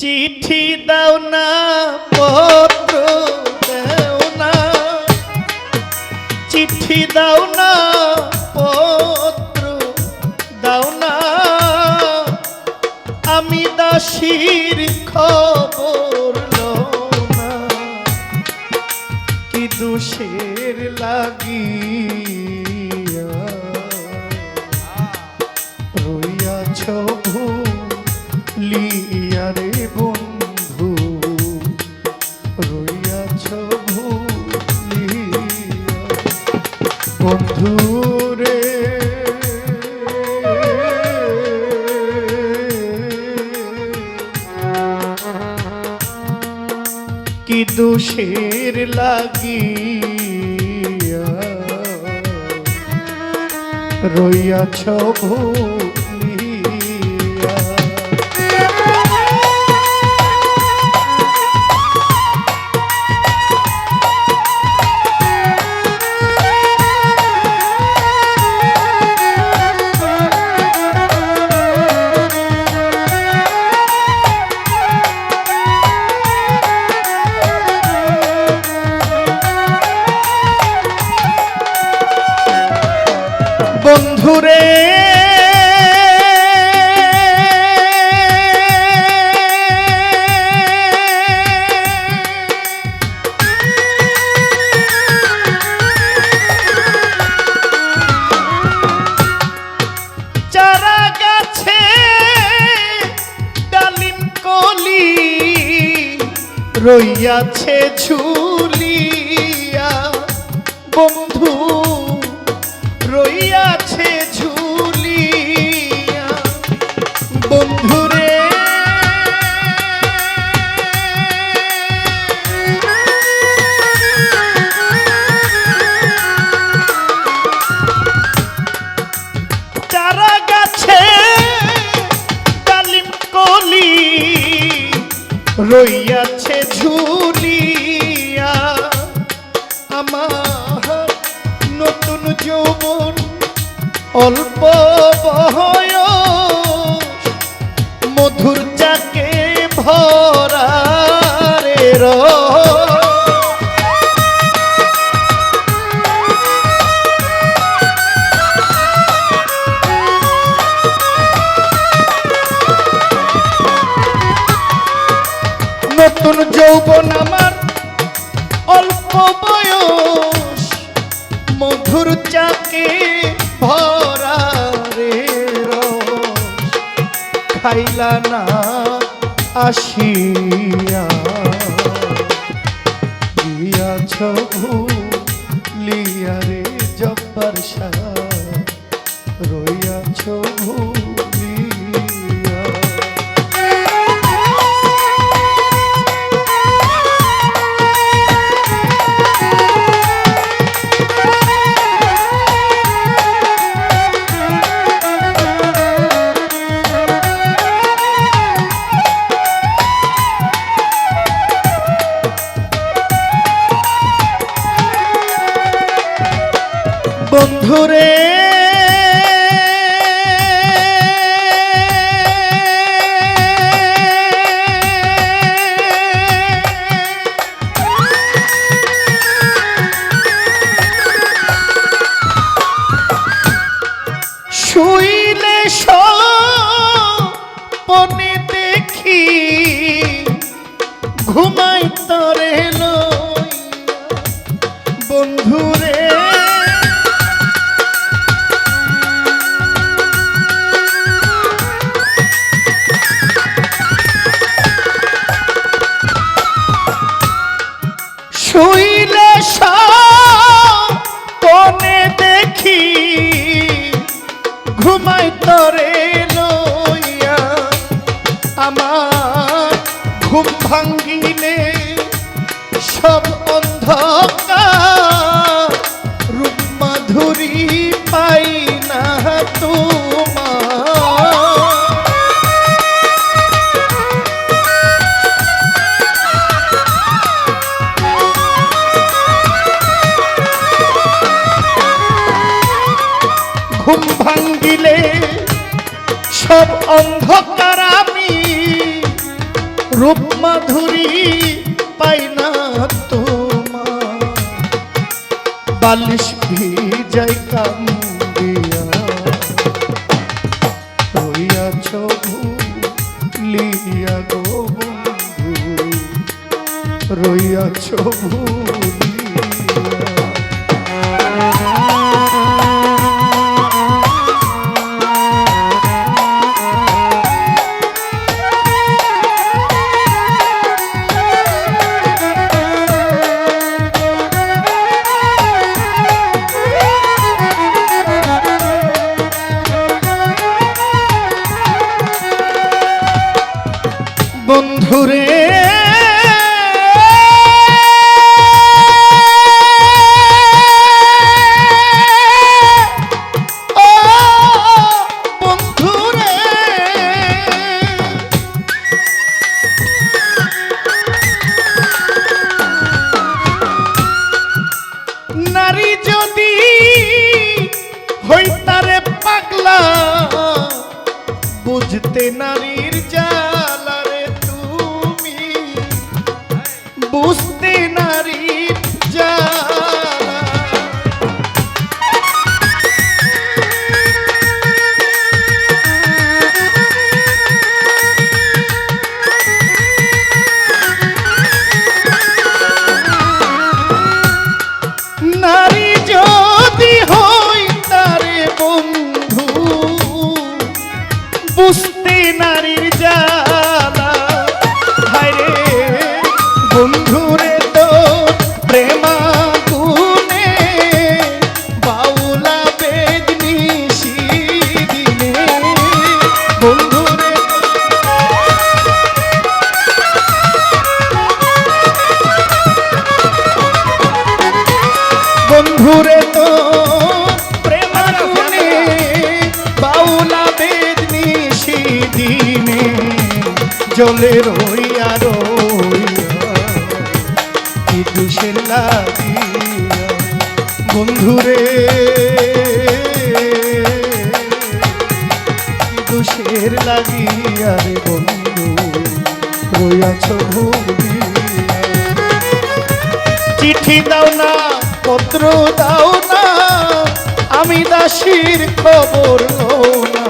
চিঠি দাও না, পত্র দাও না। চিঠি দাও না, পত্র দাও না। আমি দাসীর খবর না। কি দোষের লাগিয়া রে বন্ধু রইয়াছ ভুলিয়া। বন্ধু রে কি দোষের লাগিয়া? রইয়াছ ভুলিয়া। রইয়াছে ঝুলিয়া। বন্ধু রইয়াছে ঝুলিয়া। বন্ধুরে চারা গাছে ডালিম কলি রইয়াছে আমার নতুন যৌবন অল্প বহয় মধুর চাকে ভরা রে। নতুন যৌবন আমার মধুর চাকে ভরা রে খাইলা না আসিয়া। দিয়াছ ভুলিয়া রে জব্বার শাহ শুইলে সপনে দেখি ঘুমাই তরে অন্ধকার আমি রূপ মাধুরী পাই না তোমার। বালিশ ভিজাই কান্দিয়া রইয়াছ ভুলিয়া গো বন্ধু। রইয়াছ ভুল বুঝতে নারীর জালারে তুমি। বুঝতে নারীর বন্ধুরে তো প্রেমাগুনে বাউলা বেদনি দিনে জলে রইয়া রইয়া কি দুষের লাগিয়া বন্ধুরে? দুষের লাগিয়া রে বন্ধু, রইয়াছ ভুলিয়া চিঠি দাও না পত্র দাও না আমি দাসীর খবর লও না।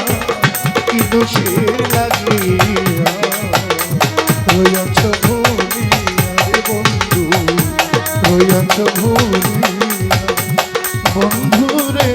কি দোষের লাগিয়া? রইয়াছ ভুলিয়া। বন্ধু রইয়াছ ভুলিয়া বন্ধু রে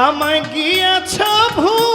আমায় গিয়াছ ভুলি